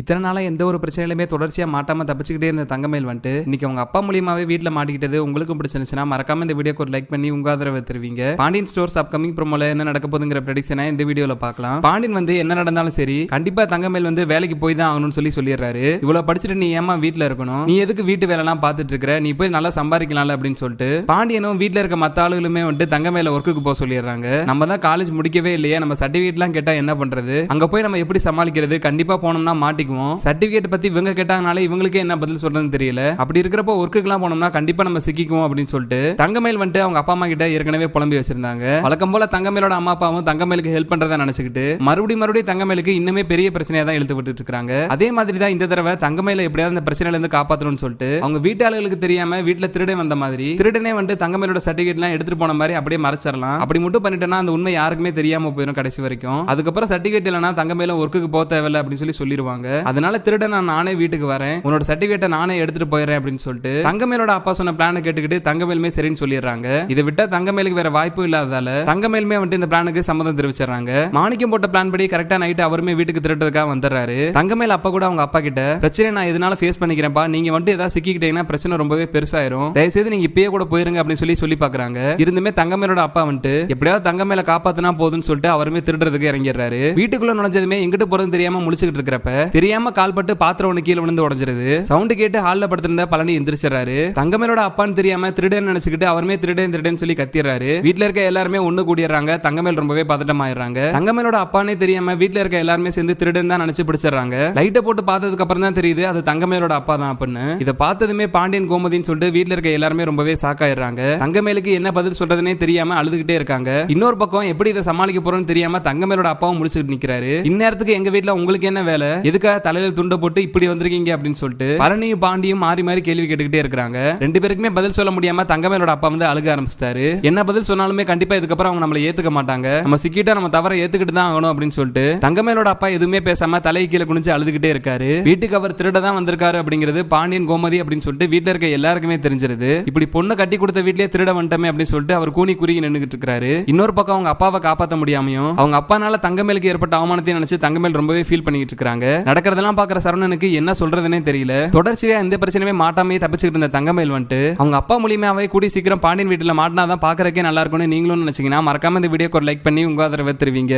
இத்தனை நாளாக எந்த ஒரு பிரச்சனையிலுமே தொடர்ச்சியாக மாட்டாமல் தப்பிச்சுக்கிட்டே இருந்த தங்கமேல் வந்துட்டு இன்னைக்கு அவங்க அப்பா மூலியமாவே வீட்டில் மாட்டிக்கிட்டது உங்களுக்கும் பிடிச்சிருந்துச்சுன்னா மறக்காம இந்த வீடியோக்கு ஒரு லைக் பண்ணி உங்க ஆதரவை தருவீங்க. பாண்டியன் ஸ்டோர்ஸ் அப்கமிங் ப்ரோமோல என்ன நடக்க போதுங்கிற ப்ரெடிக்ஷனை இந்த வீடியோவில் பார்க்கலாம். பாண்டியன் வந்து என்ன நடந்தாலும் சரி கண்டிப்பாக தங்கமேல் வந்து வேலைக்கு போய் தான் ஆகணும்னு சொல்லி சொல்லிடுறாரு. இவ்வளோ படிச்சுட்டு நீ ஏமா வீட்டில் இருக்கணும்? நீ எதுக்கு வீட்டு வேலைலாம் பார்த்துட்டு இருக்கிற நீ போய் நல்லா சம்பாதிக்கலாம்ல அப்படின்னு சொல்லிட்டு பாண்டியனும் வீட்டில் இருக்க மற்ற ஆளுகளுமே வந்துட்டு தங்கமேல ஒர்க்குக்கு போக சொல்லிடுறாங்க. நம்ம தான் காலேஜ் முடிக்கவே இல்லையே நம்ம சர்டிஃபிகேட்லாம் கேட்டால் என்ன பண்ணுறது அங்கே போய் நம்ம எப்படி சமாளிக்கிறது? கண்டிப்பாக போனோம்னா மாட்டி மாட்டிக்குவோம். சர்டிபிகேட் பத்தி இவங்க கேட்டாங்கனால இவங்களுக்கே என்ன பதில் சொல்றதுன்னு தெரியல. அப்படி இருக்கிறப்போ ஒர்க்குக்குலாம் போனோம்னா கண்டிப்பா நம்ம சிக்கிக்குவோம் அப்படின்னு சொல்லிட்டு தங்கமேல் வந்துட்டு அவங்க அப்பா அம்மா கிட்ட ஏற்கனவே புலம்பி வச்சிருந்தாங்க. வழக்கம் போல தங்கமேலோட அம்மா அப்பாவும் தங்கமேலுக்கு ஹெல்ப் பண்றதா நினைச்சுக்கிட்டு மறுபடியும் மறுபடியும் தங்கமேலுக்கு இன்னுமே பெரிய பிரச்சனையா தான் இழுத்து விட்டுட்டு இருக்காங்க. அதே மாதிரி தான் இந்த தடவை தங்கமேல எப்படியாவது இந்த பிரச்சனையில இருந்து காப்பாற்றணும்னு சொல்லிட்டு அவங்க வீட்டாளர்களுக்கு தெரியாம வீட்டுல திருடன் வந்த மாதிரி திருடனே வந்துட்டு தங்கமேலோட சர்டிபிகேட் எல்லாம் எடுத்துட்டு போன மாதிரி அப்படியே மறைச்சிடலாம். அப்படி மட்டும் பண்ணிட்டேன்னா அந்த உண்மை யாருக்குமே தெரியாம போயிடும் கடைசி வரைக்கும். அதுக்கப்புறம் சர்டிபிகேட் இல்லைனா தங்கமேல ஒர்க்குக்கு போக தேவையில்ல அப்படின்னு சொல்லி சொல்லிடுவாங்க. அதனால திருடன் நான் நானே வீட்டுக்கு வரேன். உன்னோட சர்டிபிகேட்டை நானே எடுத்துட்டு போயிடுறேன் அப்படின்னு சொல்லிட்டு தங்கமேலோட அப்பா சொன்ன பிளானை கேட்டுக்கிட்டு தங்கமேலுமே சரின்னு சொல்லிடுறாங்க. இதை விட்டா தங்கமேலுக்கு வேற வாய்ப்பு இல்லாததால தங்கமேலுமே வந்துட்டு இந்த பிளானுக்கு சம்மதம் தெரிவிச்சிடறாங்க. மாணிக்கம் போட்ட பிளான் படி கரெக்டா நைட்டு அவருமே வீட்டுக்கு திருட்டுறதுக்காக வந்துடுறாரு. தங்கமேல் அப்பா கூட அவங்க அப்பா கிட்ட பிரச்சனை நான் எதனால ஃபேஸ் பண்ணிக்கிறேன்ப்பா? நீங்க வந்துட்டு ஏதாவது சிக்கிக்கிட்டீங்கன்னா பிரச்சனை ரொம்பவே பெருசாயிரும். தயவுசெய்து நீங்க இப்பயே கூட போயிருங்க அப்படின்னு சொல்லி சொல்லி பாக்குறாங்க. இருந்துமே தங்கமேலோட அப்பா வந்துட்டு எப்படியாவது தங்கமேல காப்பாத்தினா போதும்னு சொல்லிட்டு அவருமே திருடுறதுக்கு இறங்கிடுறாரு. வீட்டுக்குள்ள நுழைஞ்சதுமே எங்கிட்டு போறதுன்னு தெரியாம முடிச்சுக்கிட்டு இருக்கிறப்ப தெரியாம கால்பட்டு பாத்திரம் ஒண்ணு கீழே விழுந்து உடஞ்சிருது. சவுண்ட் கேட்டு ஹால்ல படுத்திருந்த பழனி எந்திரிச்சிடறாரு. தங்கமேலோட அப்பான்னு தெரியாம திருடன் நினைச்சுக்கிட்டு அவருமே திருடன் திருடன் சொல்லி கத்திடுறாரு. வீட்டுல இருக்க எல்லாருமே ஒண்ணு கூடிடுறாங்க. தங்கமேல் ரொம்பவே பதட்டமாயிடுறாங்க. தங்கமேலோட அப்பானே தெரியாம வீட்டுல இருக்க எல்லாருமே சேர்ந்து திருடன் தான் நினைச்சு பிடிச்சிடுறாங்க. லைட்டை போட்டு பார்த்ததுக்கு அப்புறம் தான் தெரியுது அது தங்கமேலோட அப்பா தான் அப்படின்னு. இதை பார்த்ததுமே பாண்டியன் கோமதின்னு சொல்லிட்டு வீட்டுல இருக்க எல்லாருமே ரொம்பவே சாக்காயிடுறாங்க தங்கமேலுக்கு என்ன பதில் சொல்றதுனே தெரியாம அழுதுகிட்டே இருக்காங்க. இன்னொரு பக்கம் எப்படி இதை சமாளிக்க போறோம்னு தெரியாம தங்கமேலோட அப்பாவும் முடிச்சுட்டு நிக்கிறாரு. இந்நேரத்துக்கு எங்க வீட்டுல உங்களுக்கு என்ன வேலை? எதுக்காக தலையில துண்டை போட்டு இப்படி வந்திருக்கீங்க அப்படின்னு சொல்லிட்டு பழனியும் பாண்டியும் மாறி மாறி கேள்வி கேட்டுக்கிட்டே இருக்காங்க ரெண்டு பேருக்குமே பதில் சொல்ல முடியாம தங்கமேலோட அப்பா வந்து அழுக ஆரம்பிச்சிட்டாரு. என்ன பதில் சொன்னாலுமே கண்டிப்பா இதுக்கப்புறம் அவங்க நம்மள ஏத்துக்க மாட்டாங்க. நம்ம சிக்கிட்டா நம்ம தவற ஏத்துக்கிட்டு தான் ஆகணும் அப்படின்னு சொல்லிட்டு தங்கமேலோட அப்பா எதுவுமே பேசாம தலை கீழே குனிஞ்சு அழுதுகிட்டே இருக்காரு. வீட்டுக்கு அவர் திருட தான் வந்திருக்காரு அப்படிங்கிறது பாண்டியன் கோமதி அப்படின்னு சொல்லிட்டு வீட்டுல இருக்க எல்லாருக்குமே தெரிஞ்சிருது. இப்படி பொண்ணு கட்டி கொடுத்த வீட்லயே திருட வந்துட்டமே அப்படின்னு சொல்லிட்டு அவர் கூனி குறுகி நின்றுட்டு இருக்காரு. இன்னொரு பக்கம் அவங்க அப்பாவை காப்பாற்ற முடியாமையும் அவங்க அப்பானால தங்கமேலுக்கு ஏற்பட்ட அவமானத்தை நினைச்சு தங்கமேல் ரொம்பவே ஃபீல் பண்ணிட்டு இருக்காங்க. நடக்க நடக்கிறதெல்லாம் பாக்குற சரவணனுக்கு என்ன சொல்றதுனே தெரியல. தொடர்ச்சியா எந்த பிரச்சனையுமே மாட்டாமே தப்பிச்சுட்டு இருந்த தங்கமேல் வந்துட்டு அவங்க அப்பா மூலியமாவே கூடி சீக்கிரம் பாண்டியன் வீட்டுல மாட்டினா தான் நல்லா இருக்கும்னு நீங்களும் நினைச்சீங்கன்னா மறக்காம இந்த வீடியோக்கு ஒரு லைக் பண்ணி உங்க ஆதரவை தருவீங்க.